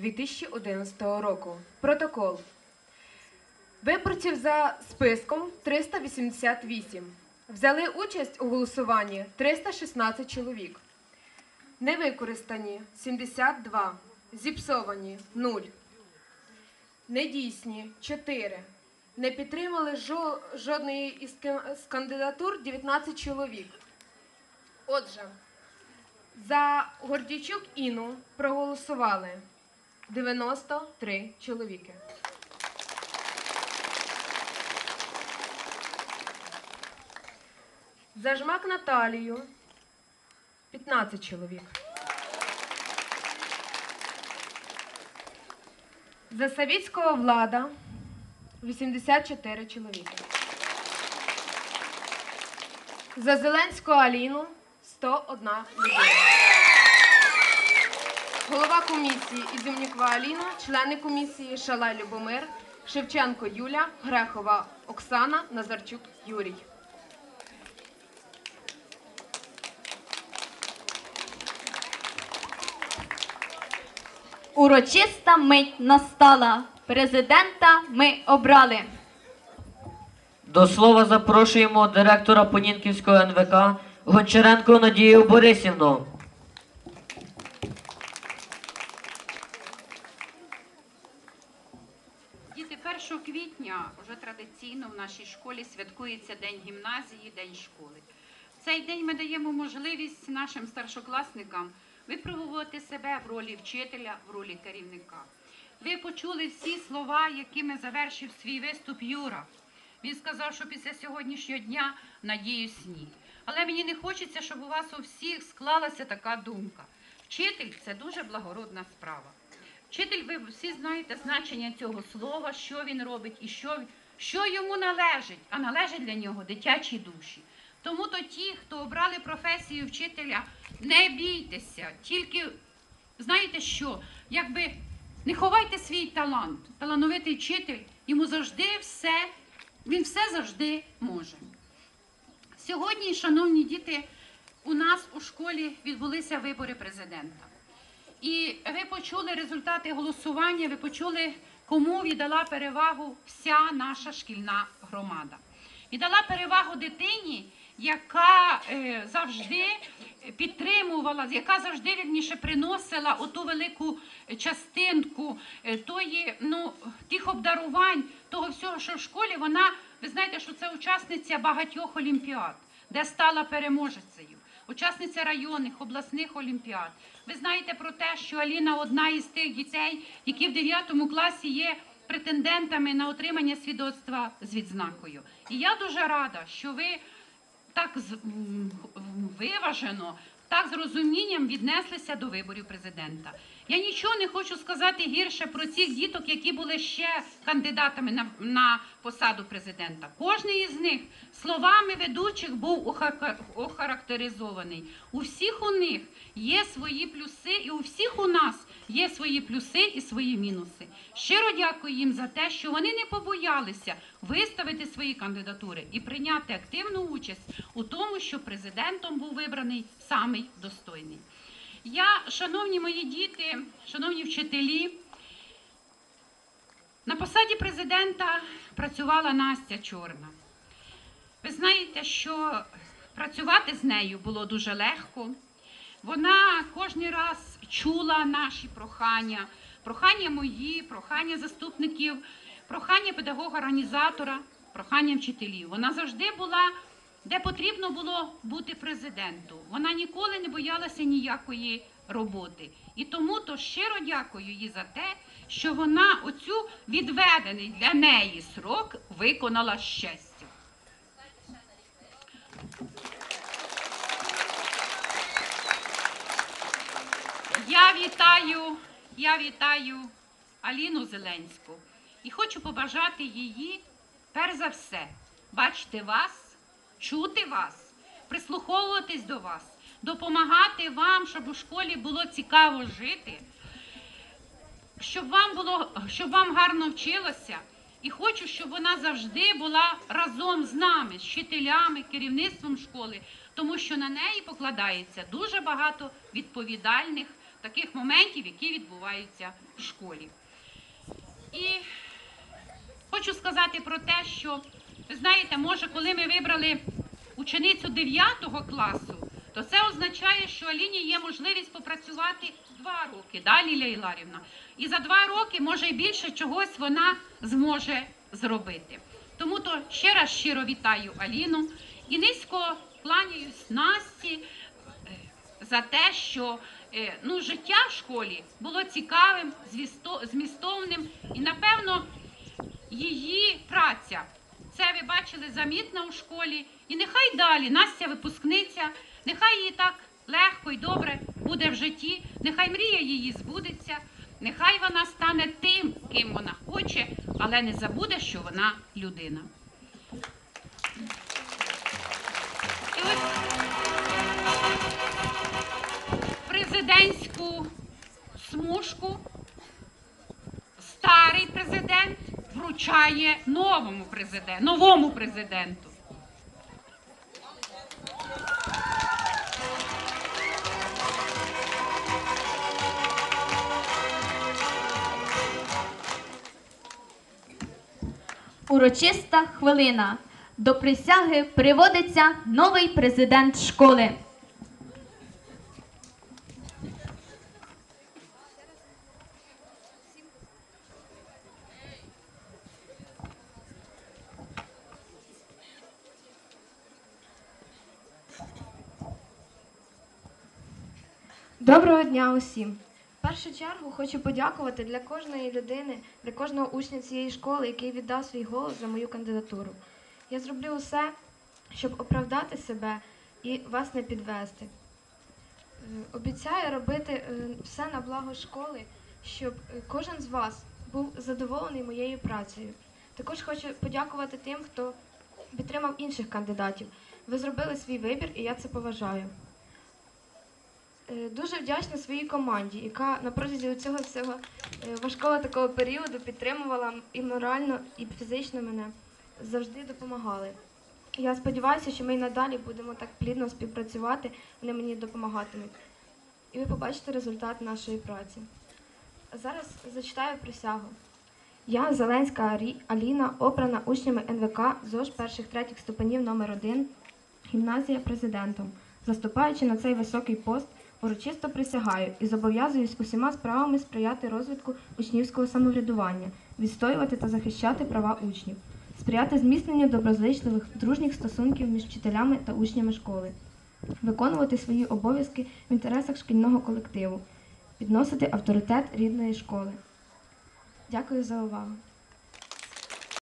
2011 року. Протокол. Виборців за списком 388. Взяли участь у голосуванні 316 чоловік. Невикористані 72. Зіпсовані 0. Недійсні 4. Не підтримали жодної із кандидатур 19 чоловік. Отже, за Гордійчук Іну проголосували 93 чоловіки. За жмак Наталію 15 чоловік. За Савіцького влада 84 чоловіки. За Зеленську Аліну 101 людина. Голова комісії Ізюмнікова Аліна, члени комісії Шалай Любомир, Шевченко Юля, Грехова Оксана, Назарчук Юрій. Урочиста мить настала. Президента ми обрали. До слова запрошуємо директора Понінківського НВК Гончаренко Надію Борисівну. Діти 1 квітня вже традиційно в нашій школі святкується День гімназії, День школи. В цей день ми даємо можливість нашим старшокласникам випробувати себе в ролі вчителя, в ролі керівника. Ви почули всі слова, якими завершив свій виступ Юра. Він сказав, що після сьогоднішнього дня надіюсь ні. Але мені не хочеться, щоб у вас у всіх склалася така думка. Вчитель це дуже благородна справа. Вчитель, ви всі знаєте значення цього слова, що він робить і що, що йому належить, а належить для нього дитячі душі. Тому то ті, хто обрали професію вчителя, не бійтеся, тільки знаєте що, якби не ховайте свій талант. Талановитий вчитель, йому завжди все, він все завжди може. Сьогодні, шановні діти, у нас у школі відбулися вибори президента. І ви почули результати голосування, ви почули, кому віддала перевагу вся наша шкільна громада. Віддала перевагу дитині, яка е, завжди підтримувала, яка завжди вірніше приносила оту велику частинку е, тої, ну, тих обдарувань, того всього, що в школі вона, ви знаєте, що це учасниця багатьох олімпіад, де стала переможецею учасниця районних, обласних олімпіад. Ви знаєте про те, що Аліна одна із тих дітей, які в 9 класі є претендентами на отримання свідоцтва з відзнакою. І я дуже рада, що ви так виважено, так з розумінням віднеслися до виборів президента. Я нічого не хочу сказати гірше про цих діток, які були ще кандидатами на, на посаду президента. Кожний із них словами ведучих був оха- охарактеризований. У всіх у них є свої плюси, і у всіх у нас є свої плюси і свої мінуси. Щиро дякую їм за те, що вони не побоялися виставити свої кандидатури і прийняти активну участь у тому, що президентом був вибраний самий достойний. Я, шановні мої діти, шановні вчителі, на посаді президента працювала Настя Чорна. Ви знаєте, що працювати з нею було дуже легко. Вона кожен раз чула наші прохання, прохання мої, прохання заступників, прохання педагога-організатора, прохання вчителів. Вона завжди була, де потрібно було бути президенту. Вона ніколи не боялася ніякої роботи. І тому то щиро дякую їй за те, що вона оцю відведений для неї срок виконала честю. Я вітаю, я вітаю Аліну Зеленську і хочу побажати її, перш за все, бачити вас, чути вас, прислуховуватись до вас, допомагати вам, щоб у школі було цікаво жити, щоб вам було, щоб вам гарно вчилося. І хочу, щоб вона завжди була разом з нами, з вчителями, керівництвом школи, тому що на неї покладається дуже багато відповідальних таких моментів, які відбуваються в школі. І хочу сказати про те, що ви знаєте, може, коли ми вибрали ученицю 9 класу, то це означає, що Аліні є можливість попрацювати два роки, да, Лілія Іларівна? І за два роки, може, і більше чогось вона зможе зробити. Тому то ще раз щиро вітаю Аліну і низько кланяюсь Насті е, за те, що е, ну, життя в школі було цікавим, змістовним і, напевно, її праця. Це ви бачили замітна у школі. І нехай далі Настя випускниця, нехай їй так легко і добре буде в житті, нехай мрія її збудеться, нехай вона стане тим, ким вона хоче, але не забуде, що вона людина. І ось президентську смужку старий президент вручає новому президенту, новому президенту. Урочиста хвилина. До присяги приводиться новий президент школи. Доброго дня усім! В першу чергу хочу подякувати для кожної людини, для кожного учня цієї школи, який віддав свій голос за мою кандидатуру. Я зроблю усе, щоб оправдати себе і вас не підвести. Е, Обіцяю робити е, все на благо школи, щоб е, кожен з вас був задоволений моєю працею. Також хочу подякувати тим, хто підтримав інших кандидатів. Ви зробили свій вибір, і я це поважаю. Е, Дуже вдячна своїй команді, яка на протязі цього всього е, важкого такого періоду підтримувала і морально, і фізично мене завжди допомагали. Я сподіваюся, що ми і надалі будемо так плідно співпрацювати, вони мені допомагатимуть. І ви побачите результат нашої праці. Зараз зачитаю присягу. Я, Зеленська Аліна, обрана учнями НВК ЗОЖ перших третіх ступенів номер 1 гімназія президентом. Заступаючи на цей високий пост, урочисто присягаю і зобов'язуюсь усіма справами сприяти розвитку учнівського самоврядування, відстоювати та захищати права учнів, сприяти зміцненню доброзичливих дружніх стосунків між вчителями та учнями школи, виконувати свої обов'язки в інтересах шкільного колективу, підносити авторитет рідної школи. Дякую за увагу.